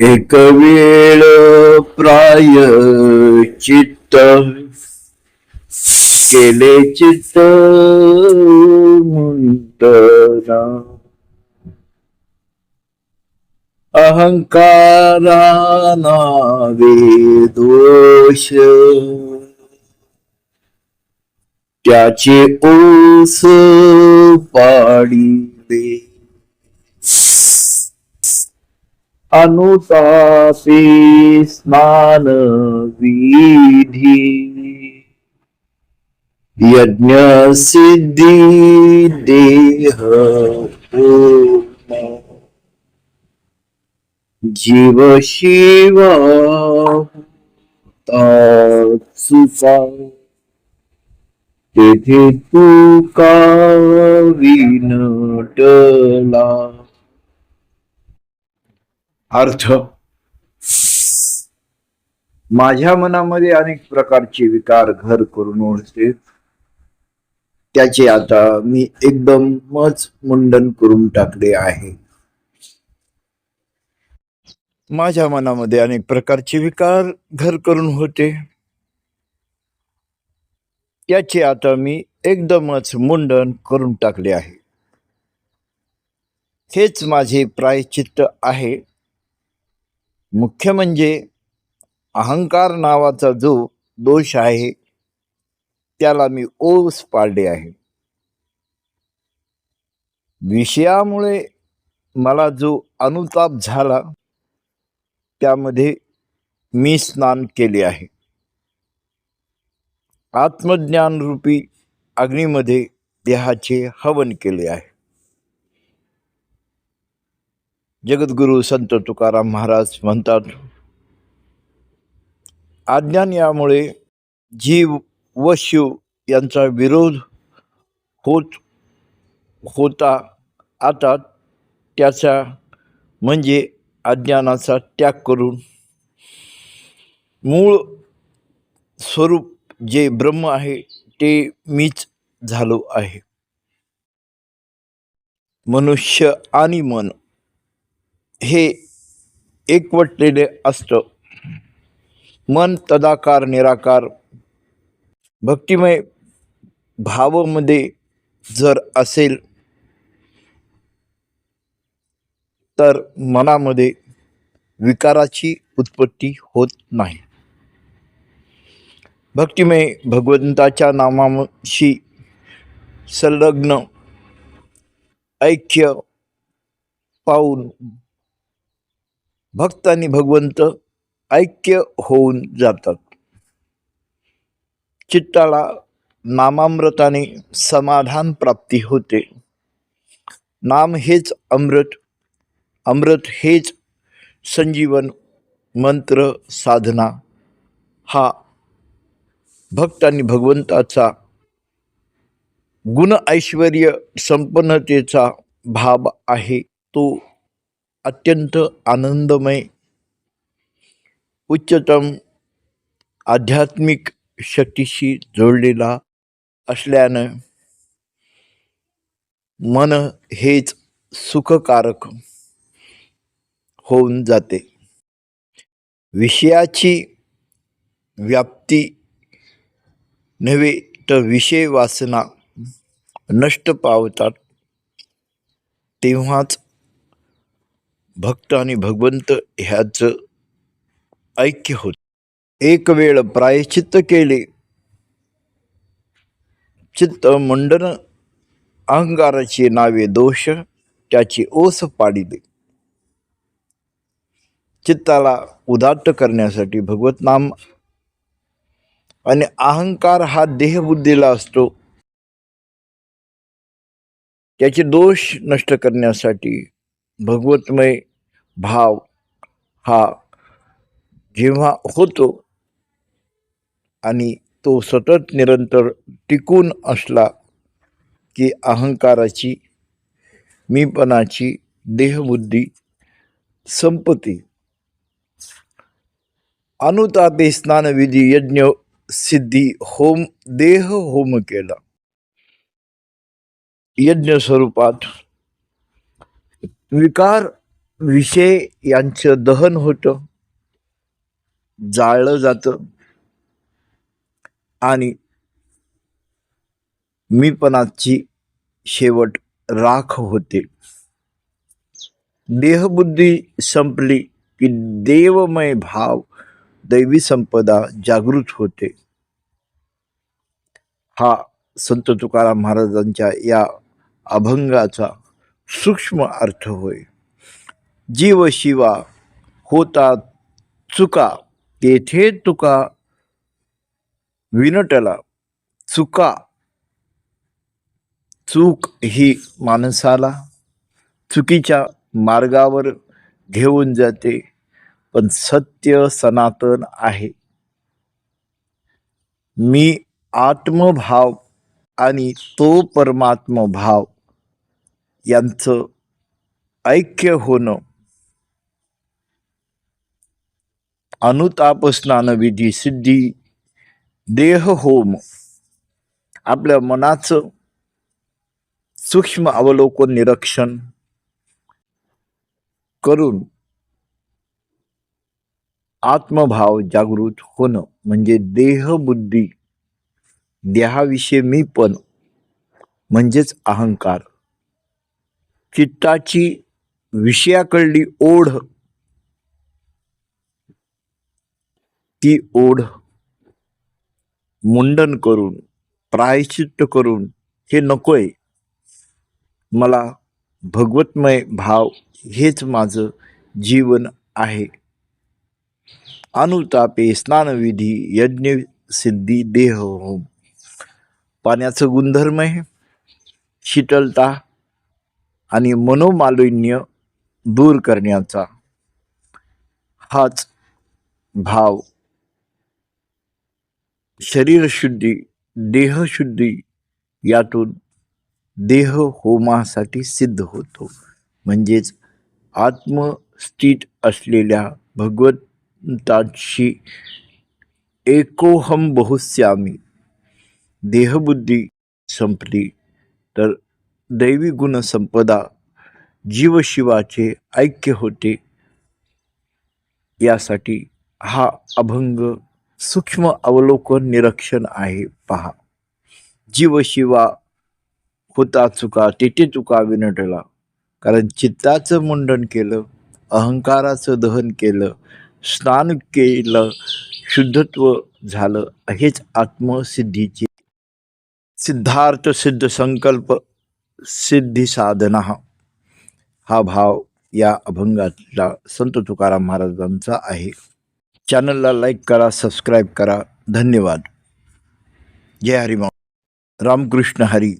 एक वेळ प्राय चित्त केले चित्त मुंडना अहंकारा नावे दोष त्याचे ओस पाडिले अनुतासी स्नान विधी। यज्ञ सिद्धी देह जीव शिव तेथे तू का विनटला? अर्थ. माझ्या मनामध्ये अनेक प्रकारचे विकार घर करून ओढते. त्याचे आता मी एकदमच मुंडन करून टाकले आहे. माझ्या मनामध्ये अनेक प्रकारचे विकार घर करून होते. त्याचे आता मी एकदमच मुंडन करून टाकले आहे. हेच माझे प्रायचित्त आहे. मुख्य म्हणजे अहंकार नावाचा जो दोष आहे त्याला मी ओस पाडले आहे. विषयामुळे मला जो अनुताप झाला त्यामध्ये मी स्नान केले आहे. आत्मज्ञान रूपी अग्नीमध्ये देहाचे हवन केले आहे. जगद्गुरु संत तुकाराम महाराज म्हणतात अज्ञान यामुळे जीव व शिव यांचा विरोध होत होता. आता त्याचा म्हणजे अज्ञानाचा त्याग करून मूळ स्वरूप जे ब्रह्म आहे ते मीच झालो आहे. मनुष्य आणि मन हे एकवटलेले असतं. मन तदाकार निराकार भक्तिमय भावामध्ये जर असेल तर मनामध्ये विकाराची उत्पत्ती होत नाही. भक्तिमय भगवंताच्या नामाशी संलग्न ऐक्य पाहून भक्त आणि भगवंत ऐक्य होऊन जातात. चित्ताला नामामृताने समाधान प्राप्ती होते. नाम हेच अमृत अमृत हेच संजीवन मंत्र साधना. हा भक्त आणि भगवंताचा गुण ऐश्वर संपन्नतेचा भाव आहे. तो अत्यंत आनंदमय उच्चतम आध्यात्मिक शक्तीशी जोडलेला असल्यानं मन हेच सुखकारक होऊन जाते. विषयाची व्याप्ती नव्हे तर विषय वासना नष्ट पावतात तेव्हाच भक्त आणि भगवंत ह्याचं ऐक्य होत. एक वेळ प्रायश्चित्त केले. चित्त मंडन अहंकाराची नावे दोष त्याची ओस पाडिले. चित्ताला उदात्त करण्यासाठी भगवत नाम आणि अहंकार हा देहबुद्धीला असतो. त्याचे दोष नष्ट करण्यासाठी भगवतमय भाव हा जेव्हा होतो आणि तो सतत निरंतर टिकून असला की अहंकाराची मीपणाची देहबुद्धी संपती. अनुतापे स्नानविधी यज्ञ सिद्धी होम देह होम केला. यज्ञ स्वरूपात विकार विषय यांचं दहन होतं. जाळलं जातं. आणि मीपणाची शेवट राख होते. देहबुद्धी संपली की देवमय भाव दैवी संपदा जागृत होते. हा संत तुकाराम महाराजांच्या या अभंगाचा सूक्ष्म अर्थ होय. जीव शिवा होता चुका तेथे तुका विनटला. चुका चूक ही माणसाला चुकीच्या मार्गावर घेऊन जाते पण सत्य सनातन आहे. मी आत्मभाव आणि तो परमात्म भाव यांचं ऐक्य होणं. अनुताप स्नानविधी सिद्धी देह होम आपल्या मनाचं सूक्ष्म अवलोकन निरीक्षण करून आत्मभाव जागृत होणं. म्हणजे देह बुद्धी देहाविषयी मी पण म्हणजेच अहंकार. चित्ताची विषयाकडली ओढ. ती ओढ मुंडन करून प्रायश्चित्त करून हे नकोय. मला भगवतमय भाव हेच माझं जीवन आहे. अनुतापे स्नानविधी यज्ञ सिद्धी देह होम. पाण्याचं गुणधर्म आहे. शीतलता आणि मनोमालिन्य दूर करण्याचा हाच भाव. शरीरशुद्धी देहशुद्धी यातून देह होमासाठी सिद्ध होतो. म्हणजेच आत्मस्थित असलेल्या भगवंताशी एकोहम बहुस्यामी देहबुद्धी संपली तर दैवी गुणसंपदा जीवशिवाचे ऐक्य होते. यासाठी हा अभंग सूक्ष्म अवलोकन निरीक्षण आहे. पहा. जीवशिवा होता चुका तेथे चुका विनटला. कारण चित्ताचं मुंडन केलं अहंकाराचं दहन केलं स्नान केलं शुद्धत्व झालं हेच आत्मसिद्धीचे सिद्धार्थ सिद्ध संकल्प सिद्धिसाधना. हा भाव या अभंगातला संत तुकाराम महाराजांचा आहे. चॅनलला लाईक करा सबस्क्राईब करा. धन्यवाद. जय हरिमा रामकृष्ण हरी.